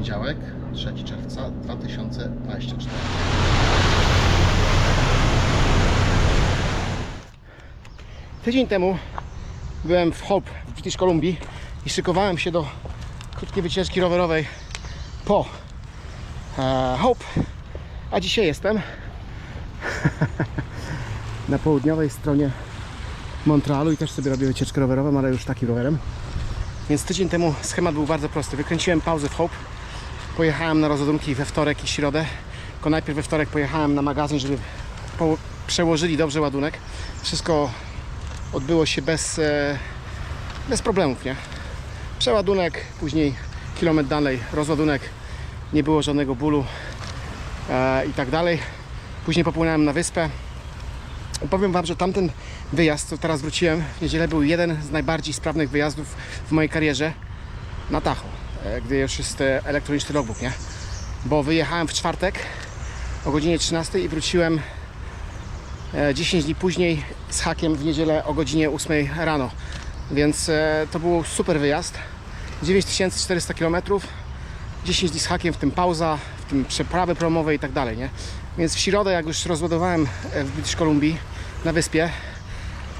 Poniedziałek, 3 czerwca 2024. Tydzień temu byłem w Hope w British Columbia i szykowałem się do krótkiej wycieczki rowerowej po e, Hope, a dzisiaj jestem na południowej stronie Montrealu i też sobie robię wycieczkę rowerową, ale już takim rowerem. Więc tydzień temu schemat był bardzo prosty. Wykręciłem pauzę w Hope, pojechałem na rozładunki we wtorek i środę. Tylko najpierw we wtorek pojechałem na magazyn, żeby przełożyli dobrze ładunek. Wszystko odbyło się bez, e, bez problemów, nie? Przeładunek, później kilometr dalej, rozładunek, nie było żadnego bólu e, i tak dalej. Później popłynąłem na wyspę. Powiem Wam, że tamten wyjazd, co teraz wróciłem w niedzielę, był jeden z najbardziej sprawnych wyjazdów w mojej karierze na Tacho, e, gdy już jest e, elektroniczny logbook, nie? Bo wyjechałem w czwartek o godzinie 13 i wróciłem e, 10 dni później z hakiem w niedzielę o godzinie 8 rano. Więc e, to był super wyjazd. 9400 km, 10 dni z hakiem, w tym pauza, w tym przeprawy promowe i tak dalej, nie? Więc w środę, jak już rozładowałem e, w British Columbia na wyspie,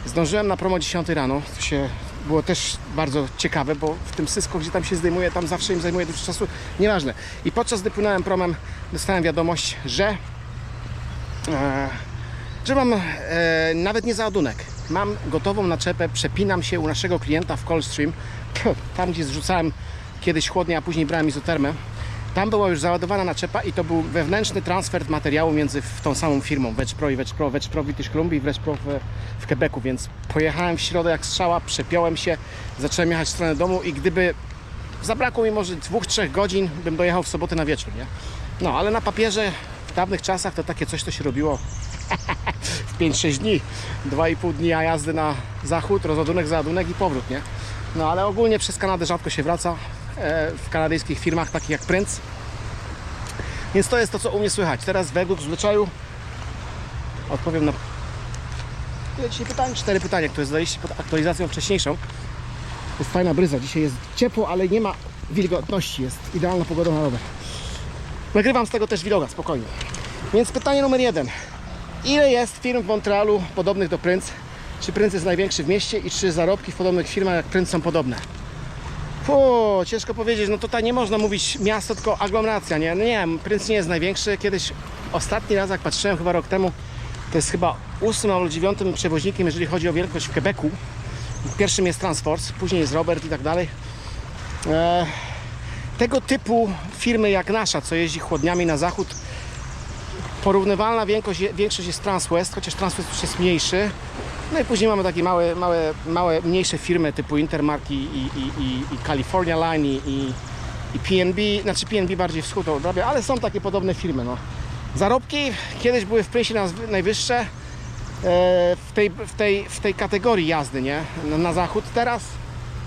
zdążyłem na promo 10 rano, co się było też bardzo ciekawe, bo w tym Cisco, gdzie tam się zdejmuje, tam zawsze im zajmuje dużo czasu, nieważne. I podczas gdy płynąłem promem, dostałem wiadomość, że e, że mam e, nawet nie załadunek. Mam gotową naczepę, przepinam się u naszego klienta w Coldstream, tam gdzie zrzucałem kiedyś chłodnie, a później brałem izotermę. Tam była już załadowana naczepa i to był wewnętrzny transfer materiału między tą samą firmą Wedge Pro i Wedge Pro, Wedge Pro w British Columbia i Wedge Pro w, w Quebecu, więc pojechałem w środę jak strzała, przepiąłem się, zacząłem jechać w stronę domu i gdyby zabrakło mi może dwóch, trzech godzin, bym dojechał w sobotę na wieczór, nie? No, ale na papierze w dawnych czasach to takie coś, to się robiło w 5-6 dni. 2,5 dnia jazdy na zachód, rozładunek, załadunek i powrót, nie? No, ale ogólnie przez Kanadę rzadko się wraca w kanadyjskich firmach takich jak Prince. Więc to jest to, co u mnie słychać. Teraz według zwyczaju odpowiem na ile dzisiaj pytań? Cztery pytania, które zadaliście pod aktualizacją wcześniejszą. Jest fajna bryza. Dzisiaj jest ciepło, ale nie ma wilgotności. Jest idealna pogoda na rower. Nagrywam z tego też vloga, spokojnie. Więc pytanie numer jeden. Ile jest firm w Montrealu podobnych do Prince? Czy Prince jest największy w mieście i czy zarobki w podobnych firmach jak Prince są podobne? Fu, ciężko powiedzieć, no tutaj nie można mówić miasto, tylko aglomeracja, nie? No nie, Prince nie jest największy. Kiedyś, ostatni raz jak patrzyłem, chyba rok temu, to jest chyba ósmym albo dziewiątym przewoźnikiem, jeżeli chodzi o wielkość w Quebecu. Pierwszym jest Transforce, później jest Robert i tak dalej. E, tego typu firmy jak nasza, co jeździ chłodniami na zachód, porównywalna większość jest Transwest, chociaż Transwest już jest mniejszy. No i później mamy takie małe, małe, małe mniejsze firmy typu Intermark i, i, i, i, California Line i, i, i PNB, znaczy PNB bardziej wschód odrabia, ale są takie podobne firmy. No. Zarobki kiedyś były w naz- najwyższe e, w, tej, w, tej, w tej kategorii jazdy, nie? Na, na zachód. Teraz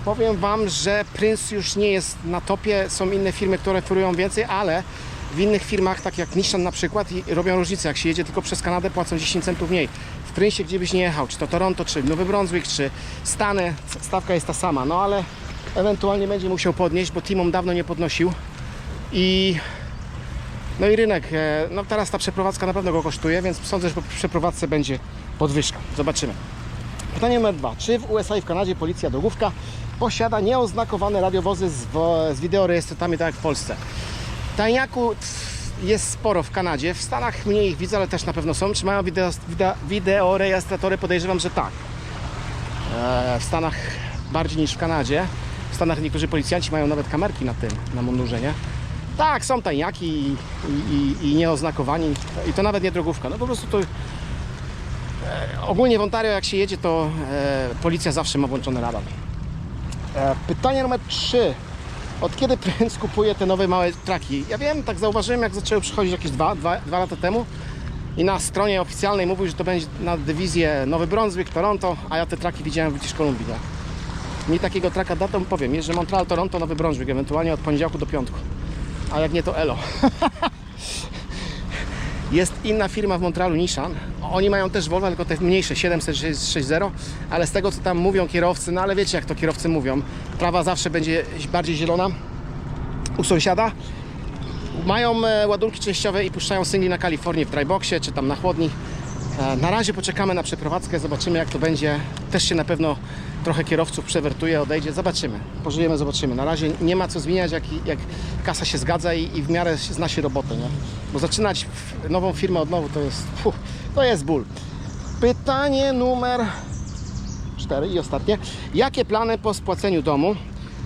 powiem Wam, że Prince już nie jest na topie, są inne firmy, które oferują więcej, ale w innych firmach, tak jak Nissan na przykład, robią różnicę. Jak się jedzie tylko przez Kanadę, płacą 10 centów mniej. W Prince, gdzie byś nie jechał, czy to Toronto, czy Nowy Brunswick, czy Stany, stawka jest ta sama, no ale ewentualnie będzie musiał podnieść, bo Timon dawno nie podnosił i no i rynek, e, no teraz ta przeprowadzka na pewno go kosztuje, więc sądzę, że po przeprowadzce będzie podwyżka. Zobaczymy. Pytanie numer dwa. Czy w USA i w Kanadzie policja drogówka posiada nieoznakowane radiowozy z, z wideorejestratorami, tak jak w Polsce? Tajniaku pff, jest sporo w Kanadzie, w Stanach mniej ich widzę, ale też na pewno są. Czy mają wideo, wideo, wideorejestratory? Podejrzewam, że tak. E, w Stanach bardziej niż w Kanadzie. W Stanach niektórzy policjanci mają nawet kamerki na tym, na mundurze, nie? Tak, są tajniaki i, i, i, nieoznakowani. I to nawet nie drogówka. No po prostu to Ogólnie w Ontario jak się jedzie, to e, policja zawsze ma włączony radar. E, pytanie numer 3. Od kiedy Prince kupuje te nowe małe traki? Ja wiem, tak zauważyłem, jak zaczęły przychodzić jakieś dwa, dwa, dwa lata temu i na stronie oficjalnej mówił, że to będzie na dywizję Nowy Brunswick, Toronto, a ja te traki widziałem w British Columbia. Mi takiego traka datą powiem, jest, że Montreal, Toronto, Nowy Brunswick, ewentualnie od poniedziałku do piątku. A jak nie, to Elo. Jest inna firma w Montrealu, Nissan. Oni mają też Volvo, tylko te mniejsze, 760, ale z tego co tam mówią kierowcy, no ale wiecie jak to kierowcy mówią, trawa zawsze będzie bardziej zielona u sąsiada Mają e, ładunki częściowe i puszczają singli na Kalifornii w dryboxie czy tam na chłodni. E, Na razie poczekamy na przeprowadzkę, zobaczymy jak to będzie. Też się na pewno trochę kierowców przewertuje, odejdzie. Zobaczymy. Pożyjemy, zobaczymy. Na razie nie ma co zmieniać, jak, jak kasa się zgadza i, i w miarę zna się robotę, nie? Bo zaczynać nową firmę od nowa to jest, fuh, to jest ból. Pytanie numer 4 i ostatnie. Jakie plany po spłaceniu domu?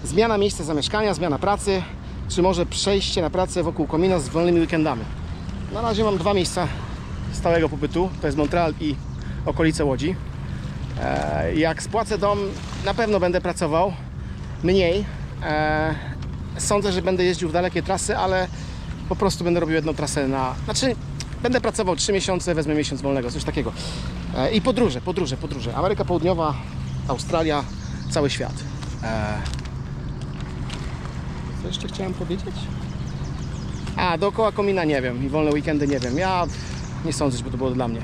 Zmiana miejsca zamieszkania, zmiana pracy, czy może przejście na pracę wokół komina z wolnymi weekendami? Na razie mam dwa miejsca stałego pobytu, to jest Montreal i okolice Łodzi. E, Jak spłacę dom, na pewno będę pracował mniej. E, Sądzę, że będę jeździł w dalekie trasy, ale po prostu będę robił jedną trasę na... Znaczy, będę pracował 3 miesiące, wezmę miesiąc wolnego, coś takiego. E, I podróże, podróże, podróże. Ameryka Południowa, Australia, cały świat. Co jeszcze chciałem powiedzieć? A, dookoła komina nie wiem i wolne weekendy nie wiem. Ja nie sądzę, żeby to było dla mnie.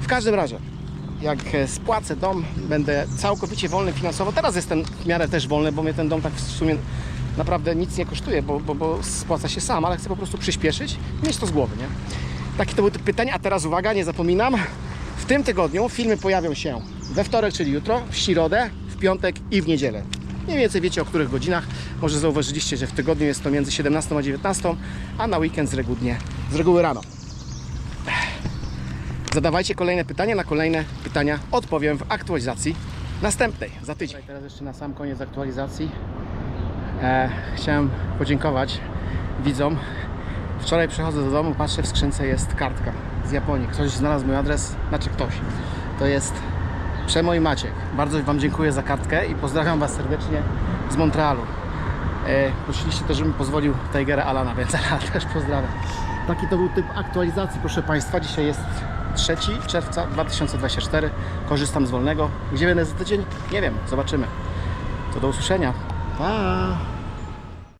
W każdym razie, jak e, spłacę dom, będę całkowicie wolny finansowo. Teraz jestem w miarę też wolny, bo mnie ten dom tak w sumie naprawdę nic nie kosztuje, bo, bo, bo spłaca się sam, ale chcę po prostu przyspieszyć mieć to z głowy, nie? Takie to były pytania, a teraz uwaga, nie zapominam. W tym tygodniu filmy pojawią się we wtorek, czyli jutro, w środę, w piątek i w niedzielę. Mniej więcej wiecie o których godzinach. Może zauważyliście, że w tygodniu jest to między 17 a 19, a na weekend z reguły, z reguły rano. Zadawajcie kolejne pytania, na kolejne pytania odpowiem w aktualizacji następnej za tydzień. Teraz jeszcze na sam koniec aktualizacji e, chciałem podziękować widzom. Wczoraj przychodzę do domu, patrzę w skrzynce jest kartka z Japonii. Ktoś znalazł mój adres, znaczy ktoś. To jest Przemo i Maciek. Bardzo Wam dziękuję za kartkę i pozdrawiam Was serdecznie z Montrealu. E, prosiliście też, żebym pozwolił Tigera Alana, więc Alana też pozdrawiam. Taki to był typ aktualizacji, proszę Państwa. Dzisiaj jest 3 czerwca 2024. Korzystam z wolnego. Gdzie będę za tydzień? Nie wiem, zobaczymy. To do usłyszenia. Pa!